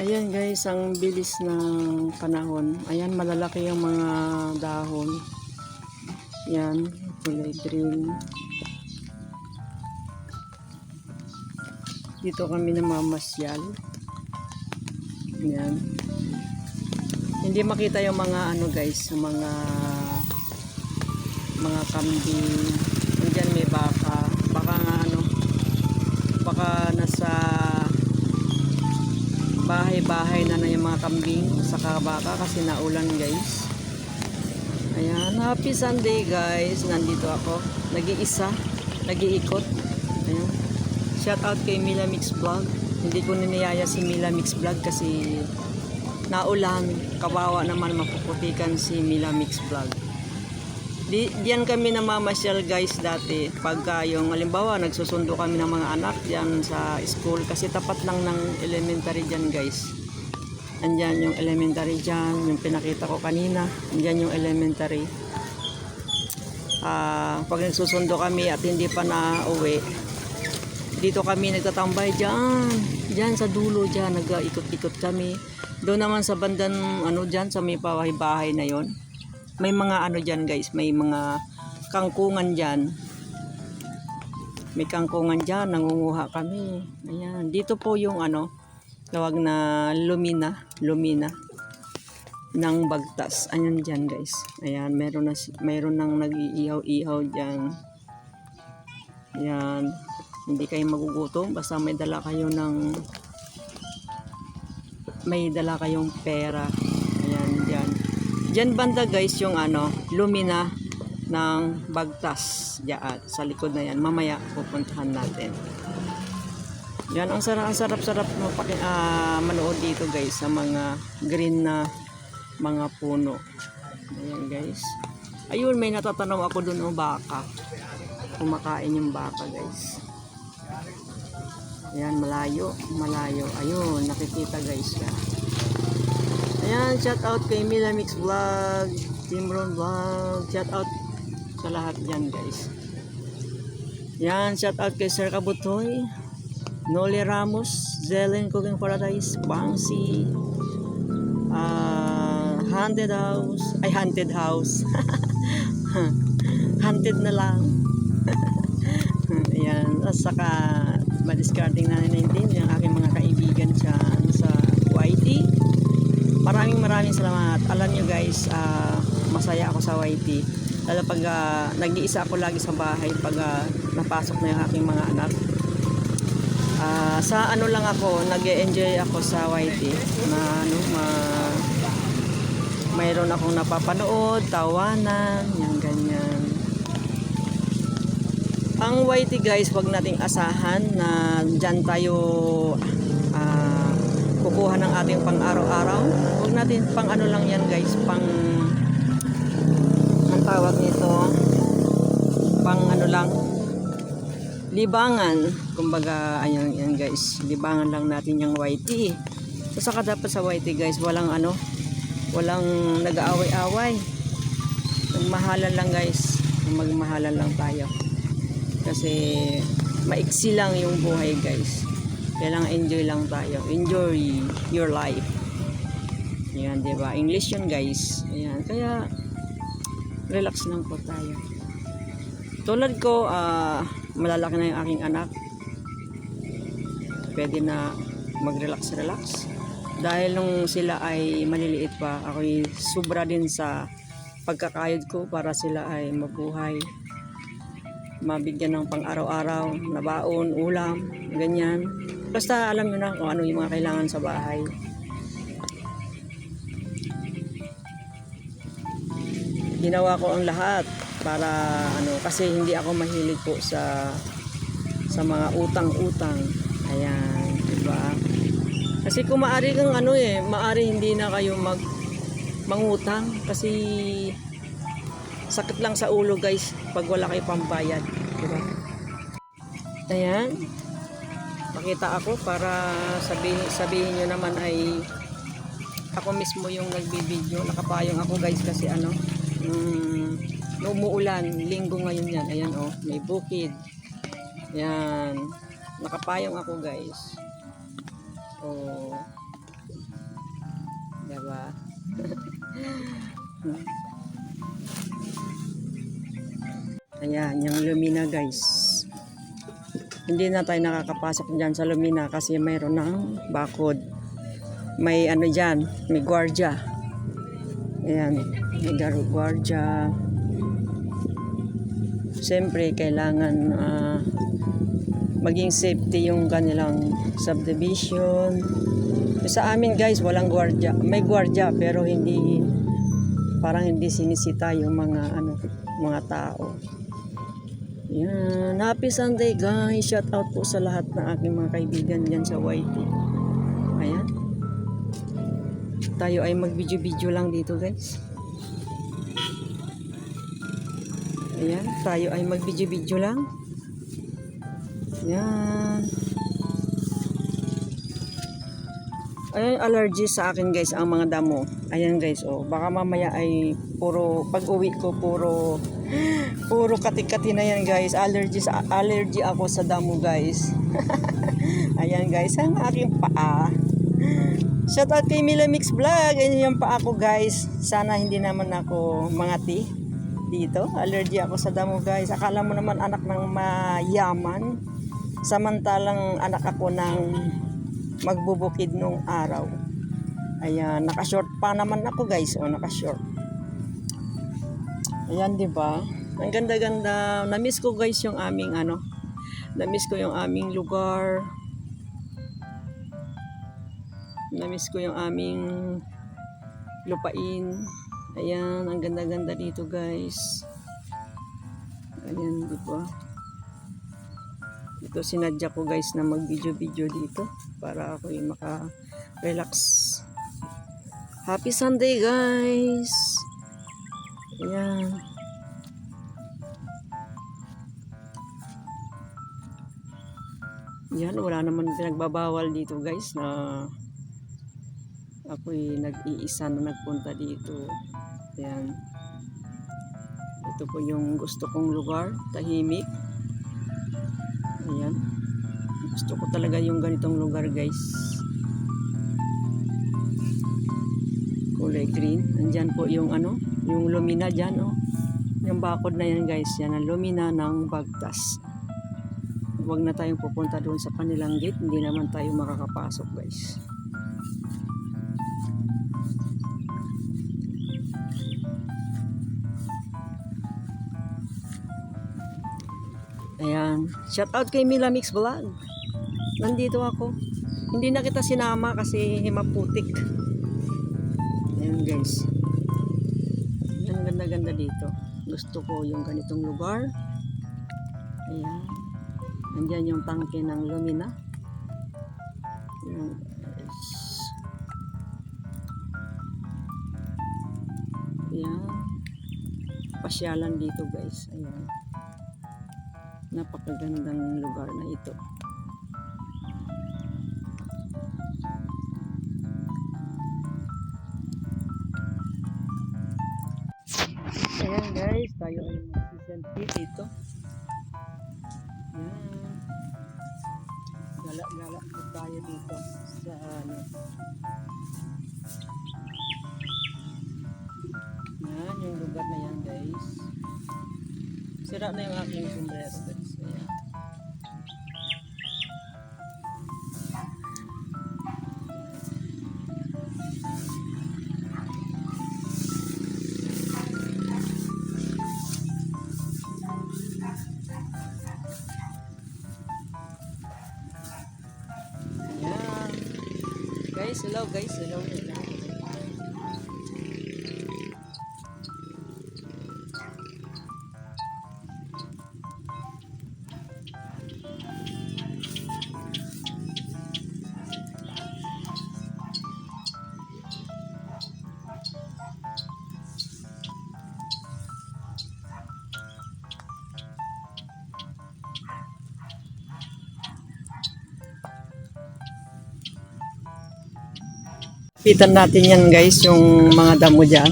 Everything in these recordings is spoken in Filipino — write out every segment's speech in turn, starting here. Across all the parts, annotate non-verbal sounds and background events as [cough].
Ayan guys, ang bilis ng panahon. Ayan, malalaki yung mga dahon. Yan, kulay green. Dito kami namamasyal. Yan. Hindi makita yung mga ano guys, mga mga kambing. Diyan may baka. Bahay-bahay na na yung mga kambing sa baka kasi naulan guys. Ayan, happy Sunday guys. Nandito ako. Nag-iisa. Nag-iikot. Shout out kay Mila Mix Vlog. Hindi ko niniyaya si Mila Mix Vlog kasi naulan. Kawawa naman mapuputikan si Mila Mix Vlog. Di, diyan kami namamasyal guys dati. Pagka yung halimbawa nagsusundo kami ng mga anak diyan sa school kasi tapat lang ng elementary diyan guys. Andyan yung elementary diyan, yung pinakita ko kanina. Andyan yung elementary. Ah, pag nagsusundo kami at hindi pa na uwi, dito kami nagtatambay diyan. Diyan sa dulo diyan, nag-ikot-ikot kami. Doon naman sa bandan ano diyan sa may bahay-bahay na yon may mga ano dyan guys, may mga kangkungan dyan. May kangkungan dyan, nangunguha kami. Ayan, dito po yung ano, tawag na lumina, lumina ng bagtas. Ayan dyan guys. Ayan, meron na, meron nang nag-iihaw-ihaw dyan. Ayan, hindi kayo magugutom basta may dala kayo ng may dala kayong pera. Ayan, dyan. Diyan banda guys yung ano, lumina ng bagtas diyan sa likod na yan. Mamaya pupuntahan natin. Yan ang sarap ang sarap-sarap mapaki ah, manood dito guys sa mga green na mga puno. Ayan guys. Ayun may natatanom ako doon ng baka. Kumakain yung baka guys. Ayan malayo, malayo. Ayun nakikita guys yan. Ayan, shout out kay Mila Mix Vlog, Timron Vlog, shout out sa lahat dyan guys. Yan, shout out kay Sir Kabutoy, Noli Ramos, Zelen Cooking Paradise, Bangsi, ah, Haunted House, ay Haunted House. [laughs] Haunted na lang. [laughs] Ayan, at saka madiscarding na natin yung aking mga kaibigan dyan sa YT. Maraming maraming salamat. Alam nyo guys, ah, masaya ako sa YT. Lalo pag ah, nag-iisa ako lagi sa bahay pag ah, napasok na yung aking mga anak. Ah, sa ano lang ako, nag enjoy ako sa YT na ano, ma mayroon akong napapanood, tawanan, yan ganyan. Ang YT guys, wag nating asahan na dyan tayo ah, kukuha ng ating pang araw-araw. Huwag natin pang ano lang yan guys, pang ang tawag nito, pang ano lang, libangan. Kumbaga, ayan, yan guys, libangan lang natin yung YT. So, saka dapat sa YT guys, walang ano, walang nag-aaway-away. Magmahalan lang guys, magmahalan lang tayo. Kasi maiksi lang yung buhay guys. Kailangan enjoy lang tayo. Enjoy your life. Yan, ba? English yun, guys. Ayan. Kaya, relax lang po tayo. Tulad ko, ah, malalaki na yung aking anak. Pwede na mag-relax-relax. Dahil nung sila ay maliliit pa, ako'y sobra din sa pagkakayod ko para sila ay mabuhay mabigyan ng pang araw-araw na baon, ulam, ganyan. Basta alam nyo na kung ano yung mga kailangan sa bahay. Ginawa ko ang lahat para ano kasi hindi ako mahilig po sa sa mga utang-utang. Ayan, di ba? Kasi kung maari kang ano eh, maari hindi na kayo mag mangutang kasi sakit lang sa ulo guys pag wala kayo pambayad. Di ba? Ayan. Pakita ako para sabihin, sabihin nyo naman ay ako mismo yung nagbibideo. Nakapayong ako guys kasi ano, um, umuulan. Linggo ngayon yan. Ayan oh, may bukid. Yan. Nakapayong ako guys. Oh, Diba? [laughs] Ayan, yung Lumina guys. Hindi na tayo nakakapasok dyan sa Lumina kasi mayroon ng bakod. May ano dyan, may gwardiya. Ayan, may garo- gwardiya. Siyempre, kailangan ah, maging safety yung kanilang subdivision. Sa amin guys, walang gwardiya. May gwardiya pero hindi parang hindi sinisita yung mga ano, mga tao. Yan. Happy Sunday guys. Shout out po sa lahat ng aking mga kaibigan dyan sa YT. Ayan. Tayo ay mag-video-video lang dito guys. Ayan. Tayo ay mag-video-video lang. Ayan. Ayan, allergy sa akin guys, ang mga damo. Ayan guys, oh. Baka mamaya ay puro, pag uwi ko, puro, [gasps] puro katik-kati na yan guys. Allergy, sa, allergy ako sa damo guys. [laughs] Ayan guys, ang aking paa. Shout out kay Mila Mix Vlog. Ayan yung paa ko guys. Sana hindi naman ako mangati dito. Allergy ako sa damo guys. Akala mo naman anak ng mayaman. Samantalang anak ako ng magbubukid nung araw. Ayan, naka-short pa naman ako guys. O, naka-short. Ayan, di ba? Ang ganda-ganda. Na-miss ko guys yung aming ano. Na-miss ko yung aming lugar. Na-miss ko yung aming lupain. Ayan, ang ganda-ganda dito guys. Ayan, di ba? Ito sinadya ko guys na mag-video-video dito para ako yung maka-relax. Happy Sunday guys! Ayan. Yan, wala naman pinagbabawal dito guys na ako'y nag-iisa na nagpunta dito. Ayan. Ito po yung gusto kong lugar, tahimik. Ayan. Gusto ko talaga yung ganitong lugar guys. Kulay green. Nandyan po yung ano, yung lumina dyan oh. Yung bakod na yan guys, yan ang lumina ng Bagtas. Huwag na tayong pupunta doon sa kanilang gate, hindi naman tayo makakapasok guys. Ayan. Shout out kay Mila Mix Vlog. Nandito ako. Hindi na kita sinama kasi maputik. Ayan guys. Ang ganda-ganda dito. Gusto ko yung ganitong lugar. Ayan. Nandyan yung tangke ng Lumina. Ayan Ayan. Pasyalan dito guys. Ayan napakagandang lugar na ito. Ayan guys, tayo ay mag-selfie dito. Ayan. Gala-gala po tayo dito sa ano. Yung lugar na yan guys. Sira na yung aking sombrero guys. Ayan. Guys, hello guys, hello. Pitan natin yan guys, yung mga damo dyan.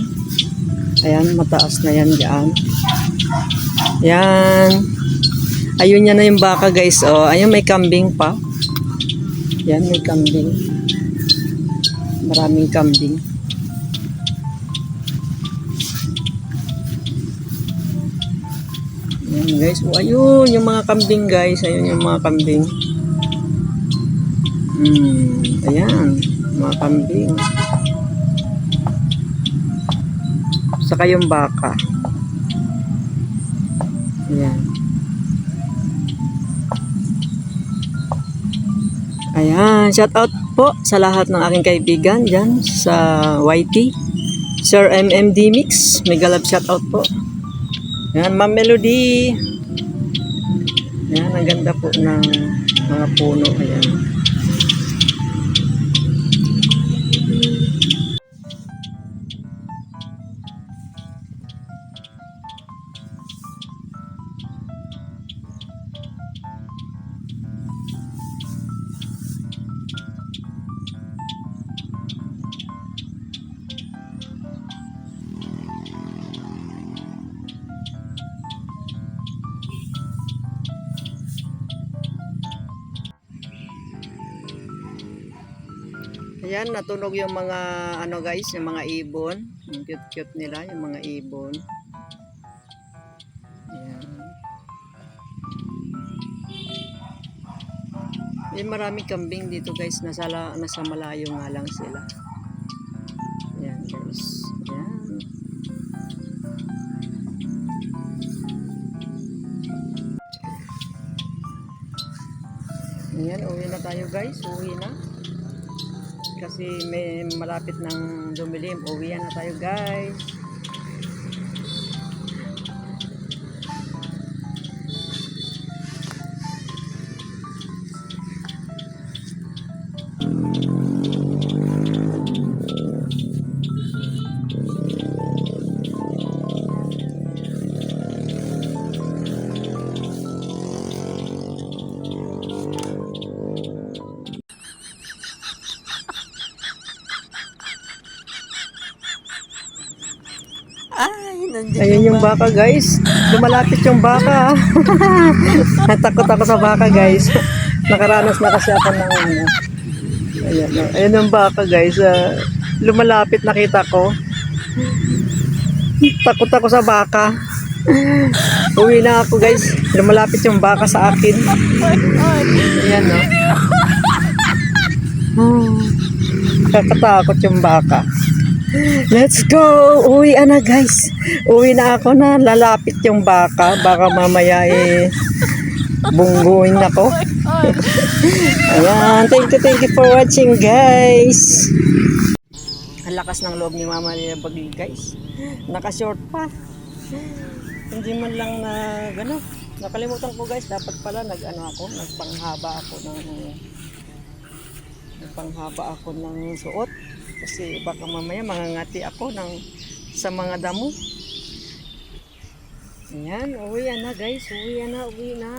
Ayan, mataas na yan dyan. Ayan. Ayun yan na yung baka guys. Oh, ayun may kambing pa. Ayan, may kambing. Maraming kambing. Ayan guys. Oh, ayun yung mga kambing guys. Ayun yung mga kambing. Hmm, ayan. Ayan mga kambing. Saka yung baka. Ayan. Ayan, shout out po sa lahat ng aking kaibigan dyan sa YT. Sir MMD Mix, mega love shout out po. Ayan, Ma'am Melody. Ayan, ang ganda po ng mga puno. Ayan. Ayan, natunog yung mga ano guys, yung mga ibon. Ang cute-cute nila, yung mga ibon. Ayan. May maraming kambing dito guys, nasa, nasa malayo nga lang sila. Ayan guys. Ayan. Ayan, uwi na tayo guys. Uwi na kasi may malapit ng dumilim. Uwian na tayo guys. Baka guys. Lumalapit yung baka. [laughs] Natakot ako sa baka guys. Nakaranas na kasi ako ng ano. Ayan, oh. ayun yung baka guys. Ah, lumalapit nakita ko. Takot ako sa baka. Uwi na ako guys. Lumalapit yung baka sa akin. Ayan no. Oh. Kakatakot yung baka. Let's go! Uwi na guys. Uwi na ako na lalapit yung baka. Baka mamaya eh bungguin ako. Ayan. Thank you, thank you for watching guys. Ang lakas ng loob ni Mama nila bagli guys. Naka-short pa. Hindi man lang na gano. Nakalimutan ko guys. Dapat pala nag-ano ako. Nagpanghaba ako ng nagpanghaba ako ng suot. Kasi baka mamaya mangangati ako ng sa mga damo. Ayan, uwi na guys. Uwi na, uwi na.